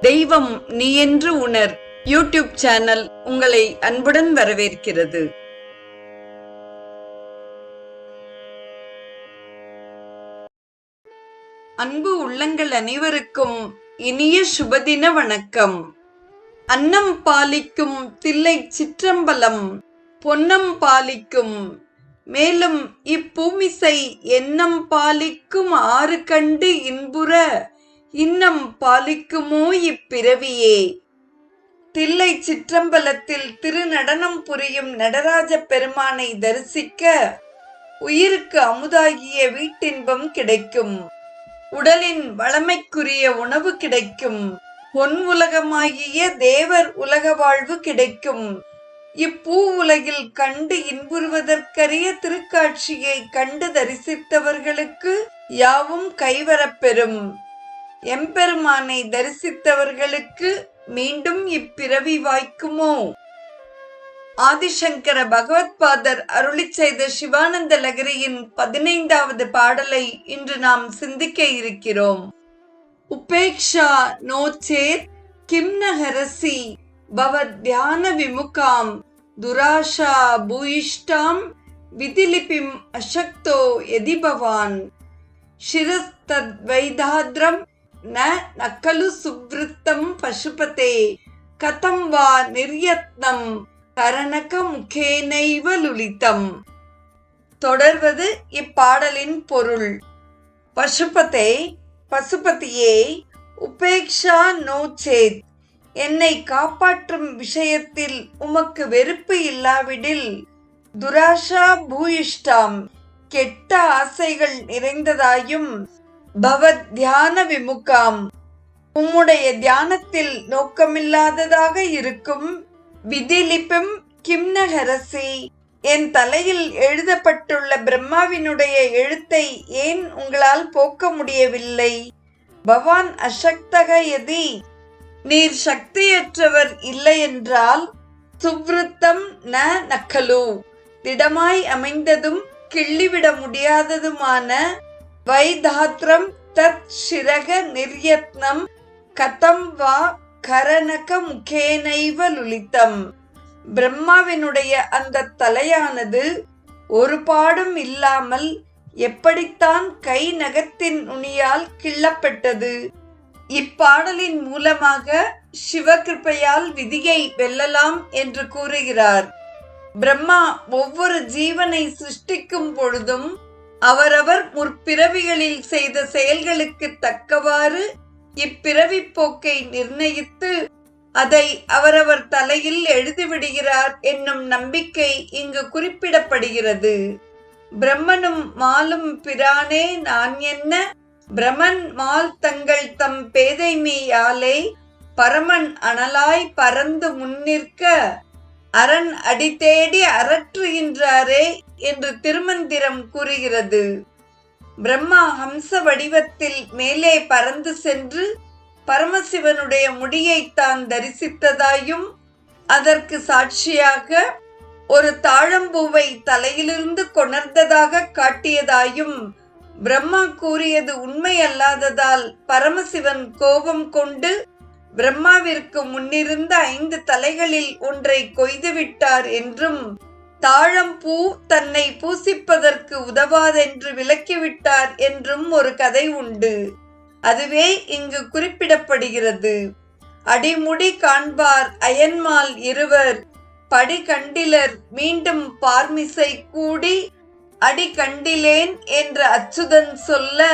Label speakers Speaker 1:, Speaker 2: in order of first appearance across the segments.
Speaker 1: தெய்வம் நீ என்று உணர். யூடியூப் சேனல் உங்களை அன்புடன் வரவேற்கிறது. அன்பு உள்ளங்கள் அனைவருக்கும் இனிய சுபதின வணக்கம். அன்னம் பாலிக்கும் தில்லை சிற்றம்பலம் பொன்னம் பாலிக்கும் மேலும் இப்பூமிசை எண்ணம் பாலிக்கும் ஆறு கண்டு இன்புற இன்னம் பாலிக்குமோ இப்பிறவியே? தில்லை சிற்றம்பலத்தில் திருநடனம் புரியும் நடராஜ பெருமானை தரிசிக்க உயிருக்கு அமுதாகிய வீட்டின்பம் கிடைக்கும். உடலின் வளமைக்குரிய உணவு கிடைக்கும். பொன் உலகமாகிய தேவர் உலக வாழ்வு கிடைக்கும். இப்பூ உலகில் கண்டு இன்புறுவதற்கரிய திருக்காட்சியை கண்டு தரிசித்தவர்களுக்கு யாவும் கைவரப்பெறும் எம்பெருமானை தரிசித்தவர்களுக்கு மீண்டும் இப்பிறவி வாய்க்குமோ? ஆதிசங்கர பகவத்பாதர் அருளி செய்த சிவானந்த லகரியின் பதினைந்தாவது பாடலை இன்று நாம் சிந்திக்க இருக்கிறோம். உபேக்ஷா நோச்சேத் கிம்னஹரசி பவத்யான விமுகாம் துராஷா பூயிஷ்டாம் விதிலிபிம் அசக்தோ எதி பவான். ந நக்கலு சுவத்தம் பசுபதே. கதம் வா நிர்யத்னம் கரணக முகேனைவ லுலித்தம் தொடர்வது இப்பாடலின் பொருள். பசுபதே பசுபதியே உபேக்ஷா நோச்சேத். என்னை காப்பாற்றும் விஷயத்தில் உமக்கு வெறுப்பு இல்லாவிடில் துராஷா பூயிஷ்டாம். கெட்ட ஆசைகள் நிறைந்ததாயும் பவத் தியான விமுகாம். உம்முடைய தியானத்தில் நோக்கமில்லாததாக இருக்கும் விதிலிப்பும் கிம்னஹரசி. என் தலையில் எழுதப்பட்டுள்ள பிரம்மாவினுடைய எழுத்தை ஏன் உங்களால் போக்க முடியவில்லை? பவான் அசக்தக எதி. நீர் சக்தியற்றவர் இல்லையென்றால் சுவ்ருத்தம் ந நக்கலு. திடமாய் அமைந்ததும் கிள்ளிவிட முடியாததுமான வைதாத்ரம் தத் சிரக நிர்யத்னம் கதம் வா கரணக முகேனைவ லுலித்தம். பிரம்மாவினுடைய அந்த தலையானது ஒரு பாடும் இல்லாமல் எப்படித்தான் கை நகத்தின் நுனியால் கிள்ளப்பட்டது. இப்பாடலின் மூலமாக சிவகிருப்பையால் விதியை வெல்லலாம் என்று கூறுகிறார். பிரம்மா ஒவ்வொரு ஜீவனை சிருஷ்டிக்கும் பொழுதும் அவரவர் முற்பிறவிகளில் செய்த செயல்களுக்கு தக்கவாறு இப்பிறவி போக்கை நிர்ணயித்து அதை அவரவர் தலையில் எழுதிவிடுகிறார் என்னும் நம்பிக்கை இங்கு குறிப்பிடப்படுகிறது. பிரம்மனும் மாலும் பிரானே நான் என்ன? பிரமன் மால் தங்கள் தம் பேதைமையாலே பரமன் அனலாய் பறந்து முன்னிற்க. அரண் அடி தேடி அரற்றுகின்றாரே என்று திருமந்திரம் கூறுகிறது. பிரம்மா ஹம்ச வடிவத்தில் மேலே பறந்து சென்று பரமசிவனுடைய முடியை தான் தரிசித்ததாயும் அதற்கு சாட்சியாக ஒரு தாழம்பூவை தலையிலிருந்து கொணர்ந்ததாக காட்டியதாயும் பிரம்மா கூறியது உண்மையல்லாததால் பரமசிவன் கோபம் கொண்டு பிரம்மாவிற்கு முன்னிருந்த ஐந்து தலைகளில் ஒன்றை கொய்துவிட்டார் என்றும் தாழம்பூ தன்னை பூசிப்பதற்கு உதவாதென்று விலக்கிவிட்டார் என்றும் ஒரு கதை உண்டு. அதுவே இங்கு குறிப்பிடப்படுகிறது. அடிமுடி காண்பார் அயன்மால் இருவர் படி கண்டிலர் மீண்டும் பார்மிசை கூடி அடி கண்டிலேன் என்று அச்சுதன் சொல்ல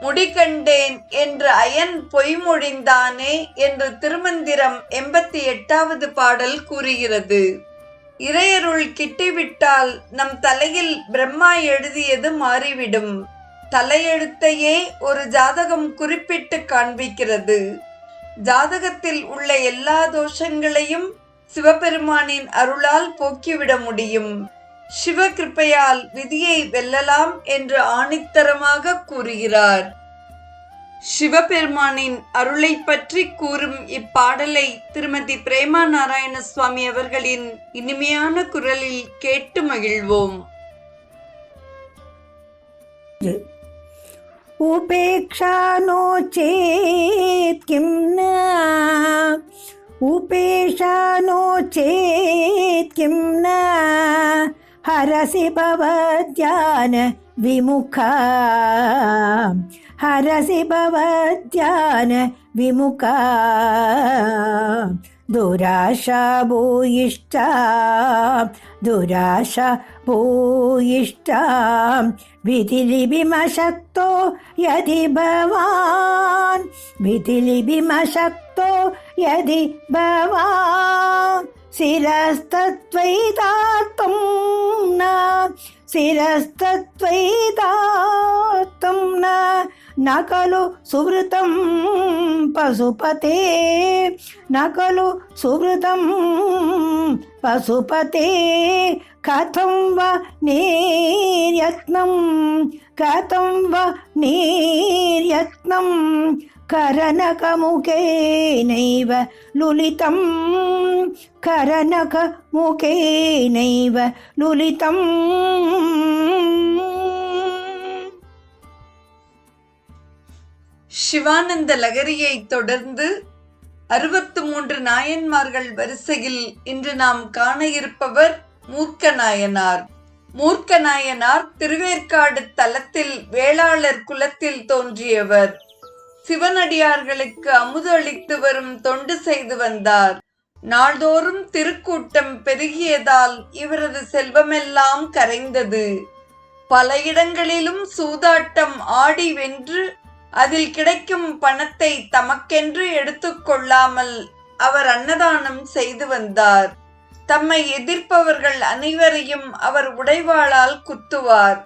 Speaker 1: முடிகண்டேன் என்று அயன் பொய்மொழிந்தானே என்று திருமந்திரம் எண்பத்தி எட்டாவது பாடல் கூறுகிறது. இறையருள் கிட்டிவிட்டால் நம் தலையில் பிரம்மா எழுதியது மாறிவிடும். தலையெழுத்தையே ஒரு ஜாதகம் குறிப்பிட்டு காண்பிக்கிறது. ஜாதகத்தில் உள்ள எல்லா தோஷங்களையும் சிவபெருமானின் அருளால் போக்கிவிட முடியும். சிவகிருப்பையால் விதியை வெல்லலாம் என்று ஆணித்தரமாக கூறுகிறார். சிவபெருமானின் அருளை பற்றி கூறும் இப்பாடலை திருமதி பிரேமா நாராயண சுவாமி அவர்களின் இனிமையான குரலில் கேட்டு மகிழ்வோம்
Speaker 2: उपेक्षा नो चेत् किं न उपेशा नो चेत् किं न हरसि भवद्यान विमुखा ഹരസി ഭവധ്യാന വിമുഖ. ദുരാശ ഭൂയിഷ്ട ദുരാശ ഭൂയിഷ്ട വിധിലിബിമശക്തോ യതി ഭവാൻ. വിധിലിബിമശക്തോ യതി ഭവാൻ. ശിരസ്തത്വൈതാത്തും ശിരസ്തത്വൈതാത്തും నకలు సువృతం పశుపతే నకలు సువృతం పశుపతే కథం వా నీర్యత్నం కథం వా నీర్యత్నం కరనకముఖేనైవ లులితం కరనకముఖేనైవ లులితం.
Speaker 1: சிவானந்த லகரியை தொடர்ந்து அறுபத்து மூன்று நாயன்மார்கள் வரிசையில் இன்று நாம் காண இருப்பவர் மூர்க்க நாயனார் மூர்க்க நாயனார் திருவேற்காடு தலத்தில் வேளாளர் குலத்தில் தோன்றியவர். சிவனடியார்களுக்கு அமுது அளித்து வரும் தொண்டு செய்து வந்தார். நாள்தோறும் திருக்கூட்டம் பெருகியதால் இவரது செல்வமெல்லாம் கரைந்தது. பல இடங்களிலும் சூதாட்டம் ஆடி வென்று அதில் கிடைக்கும் பணத்தை தமக்கென்று எடுத்துக்கொள்ளாமல் அவர் அன்னதானம் செய்து வந்தார். தம்மை எதிர்ப்பவர்கள் அனைவரையும் அவர் உடைவாளால் குத்துவார்.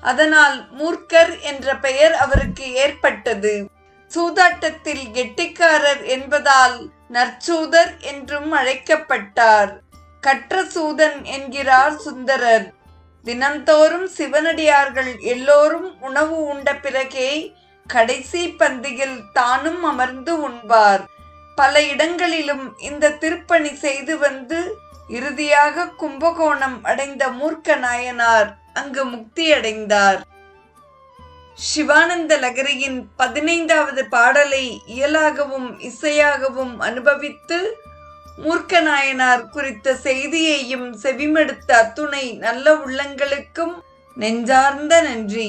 Speaker 1: அதனால் மூர்க்கர் என்ற பெயர் அவருக்கு ஏற்பட்டது. சூதாட்டத்தில் கெட்டிக்காரர் என்பதால் நற்சூதர் என்றும் அழைக்கப்பட்டார். கற்ற சூதன் என்கிறார் சுந்தரர். தினந்தோறும் சிவனடியார்கள் எல்லோரும் உணவு உண்ட பிறகே கடைசி பந்தியில் தானும் அமர்ந்து உண்பார். பல இடங்களிலும் இந்த திருப்பணி செய்து வந்து இறுதியாக கும்பகோணம் அடைந்த மூர்க்க நாயனார் அங்கு முக்தியடைந்தார் சிவானந்த லகரியின் பதினைந்தாவது பாடலை இயலாகவும் இசையாகவும் அனுபவித்து மூர்க்க நாயனார் குறித்த செய்தியையும் செவிமடுத்த அத்துணை நல்ல உள்ளங்களுக்கும் நெஞ்சார்ந்த நன்றி.